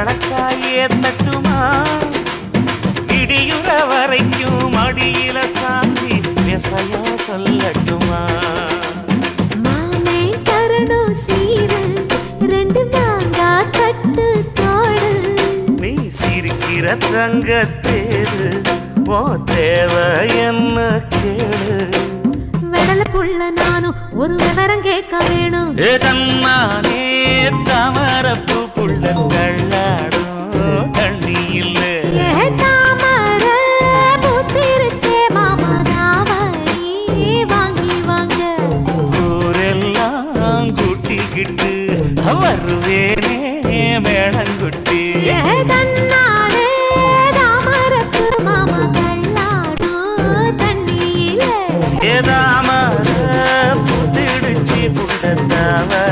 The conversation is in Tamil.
வழக்காயே தட்டுமா? இடியுற வரைக்கும் அடியில சாந்தி விசையா சொல்லட்டுமா? சிரிக்கிற தங்க தேரு ஓ தேவை என்ன கேளு வெடல புள்ள நானும் ஒரு விவரம் கேட்க வேணும். ஏ கிட்டு வருவேனே மேளங்குட்டி